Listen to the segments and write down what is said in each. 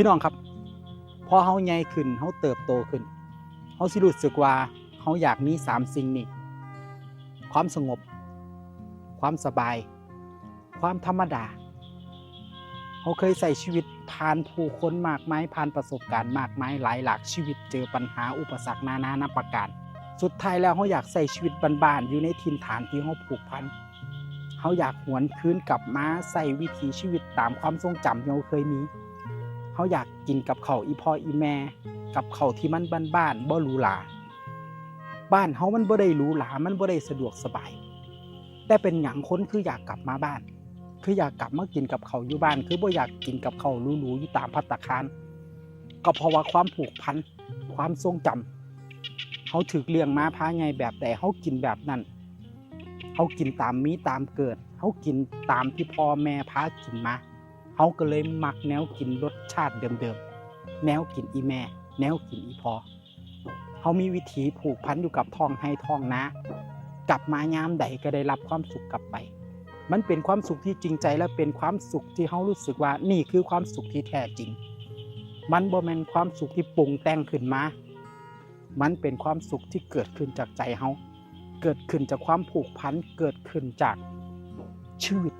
พี่น้องครับพอเฮาใหญ่ขึ้นเฮาเติบโตขึ้นเฮาสิรู้สึกว่าเฮาอยากมีสามสิ่งนี้ความสงบ ความสบาย ความธรรมดาเฮาเคยใส่ชีวิตผ่านผู้คนมากมายผ่านประสบการณ์มากมายหลายหลากชีวิตเจอปัญหาอุปสรรคนานานาประการ สุดท้ายแล้วเฮาอยากใส่ชีวิตบ้านๆอยู่ในถิ่นฐานที่เฮาผูกพันเขาอยากหวนคืนกลับมาใส่วิถีชีวิตตามความทรงจำที่เขาเคยมี เขาอยากกินกับเขาอีพ่ออีแม่ กับเขาที่มันบ้านๆบ่หรูหราบ้านเขามันบ่ได้หรูหรามันบ่ได้สะดวกสบาย แต่เป็นหยังคนคืออยากกลับมาบ้าน คืออยากกลับมากินกับเขาอยู่บ้าน คือบ่อยากกินกับเขาหรูๆอยู่ตามภัตตาคารก็เพราะว่าความผูกพันความทรงจำเขาถึกเลี้ยงมาพาไงแบบใดเขากินแบบนั้นเขากินตามมีตามเกิดเขากินตามที่พ่อแม่พากินมา เขาก็เลยมักแนวกินรสชาติเดิมๆ แนวกินอีแม่ แนวกินอีพอเขามีวิถีผูกพันอยู่กับท้องให้ท้องนะ กลับมายามใดก็ได้รับความสุขกลับไป มันเป็นความสุขที่จริงใจและเป็นความสุขที่เขารู้สึกว่านี่คือความสุขที่แท้จริง มันบ่แมนความสุขที่ปรุงแต่งขึ้นมา มันเป็นความสุขที่เกิดขึ้นจากใจเขาเกิดขึ้นจากความผูกพัน เกิดขึ้นจากชีวิต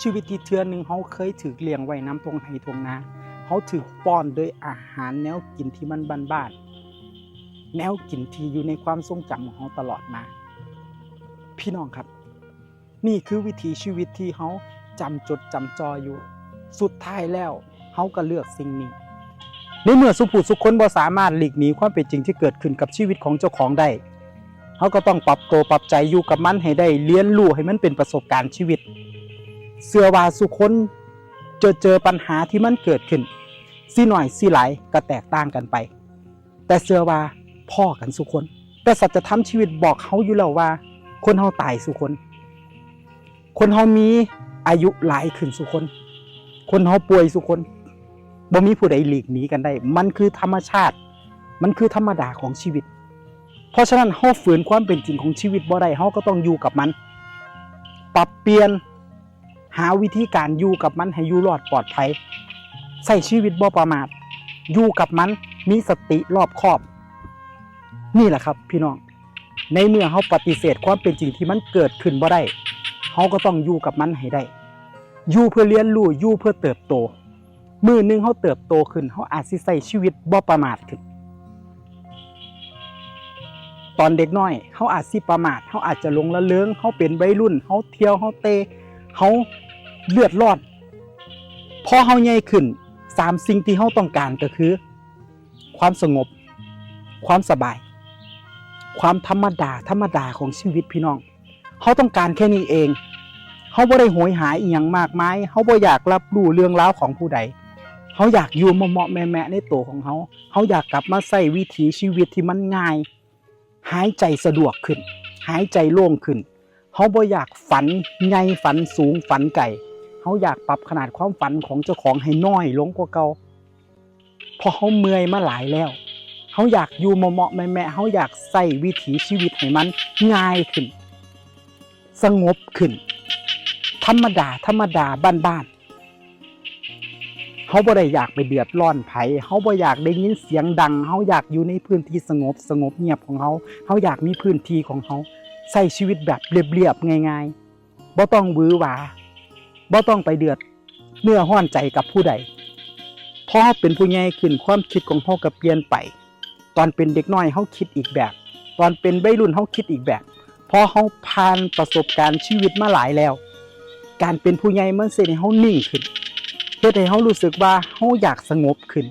ชีวิตที่เทือนหนึ่งเขาเคยถือเลี้ยงไว้น้ำทงไห้ทงนาเขาถือป้อนด้วยอาหารแนวกินที่มันบ้านๆแนวกินที่อยู่ในความทรงจำของเขาตลอดมา พี่น้องครับ นี่คือวิถีชีวิตที่เขาจำจดจำจออยู่ สุดท้ายแล้วเขาก็เลือกสิ่งนี้ในเมื่อสุภูสุคนบ่สามารถหลีกหนีความเป็นจริงที่เกิดขึ้นกับชีวิตของเจ้าของได้เขาก็ต้องปรับตัวปรับใจอยู่กับมันให้ได้เรียนรู้ให้มันเป็นประสบการณ์ชีวิต เสื้อว่าสุคนเจอเจอปัญหาที่มันเกิดขึ้นสิหน่อยสิหลายก็แตกต่างกันไป แต่เสื้อว่าพ่อกันสุคน แต่สัจธรรมชีวิตบอกเขาอยู่แล้วว่า คนเฮาตายสุคน คนเฮามีอายุหลายขึ้นสุคน คนเฮาป่วยสุคนบ่มีผู้ใดหลีกหนีกันได้ มันคือธรรมชาติ มันคือธรรมดาของชีวิต เพราะฉะนั้นเฮาฝืนความเป็นจริงของชีวิตบ่ได้เฮาก็ต้องอยู่กับมัน ปรับเปลี่ยน หาวิธีการอยู่กับมันให้อยู่รอดปลอดภัยใส่ชีวิตบ่ประมาทอยู่กับมันมีสติรอบคอบ นี่แหละครับพี่น้อง ในเมื่อเฮาปฏิเสธความเป็นจริงที่มันเกิดขึ้นบ่ได้เฮาก็ต้องอยู่กับมันให้ได้อยู่เพื่อเรียนรู้อยู่เพื่อเติบโต มือหนึงเฮาเติบโตขึ้นเฮาอาจสิใส่ชีวิตบ่ประมาทขึ้น ตอนเด็กน้อยเขาอาจสิประมาทเขาอาจจะลงละเลิงเขาเป็นวัยรุ่นเขาเที่ยวเขาเตะเขา เลือดรอดพอเขาใหญ่ขึ้นสามสิ่งที่เขาต้องการก็คือ ความสงบ ความสบาย ความธรรมดาธรรมดาของชีวิตพี่น้องเขาต้องการแค่นี้เองเขาบ่ได้โหยหาอีหยังมากมายเขาบ่อยากรับรู้เรื่องราวของผู้ใดเขาอยากอยู่เหมาะๆแม่ๆในตัวของเขาเขาอยากกลับมาใส่วิถีชีวิตที่มันง่าย หายใจสะดวกขึ้น หายใจโล่งขึ้นเขาบ่อยากฝันใหญ่ฝันสูงฝันไก่ เขาอยากปรับขนาดความฝันของเจ้าของให้น้อยลงกว่าเก่าเพราะเขาเมื่อยมาหลายแล้วเขาอยากอยู่เหมาะๆแม่ๆเขาอยากใส่วิถีชีวิตให้มันง่ายขึ้น สงบขึ้น ธรรมดาธรรมดาบ้านๆเขาบ่ได้อยากไปเดือดร้อนไผเขาบ่อยากได้ยินเสียงดังเขาอยากอยู่ในพื้นที่สงบสงบเงียบของเขาเขาอยากมีพื้นที่ของเขาใช้ชีวิตแบบเรียบๆง่าย ๆบ่ต้องวือหวา บ่ต้องไปเดือดเมื่อห้อนใจกับผู้ใดพอเขาเป็นผู้ใหญ่ขึ้นความคิดของเขาก็เปลี่ยนไป ตอนเป็นเด็กน้อยเขาคิดอีกแบบ ตอนเป็นวัยรุ่นเขาคิดอีกแบบพอเขาผ่านประสบการณ์ชีวิตมาหลายแล้ว การเป็นผู้ใหญ่มันเสียให้เขานิ่งขึ้นเพื่อให้เขารู้สึกว่าเขาอยากสงบขึ้น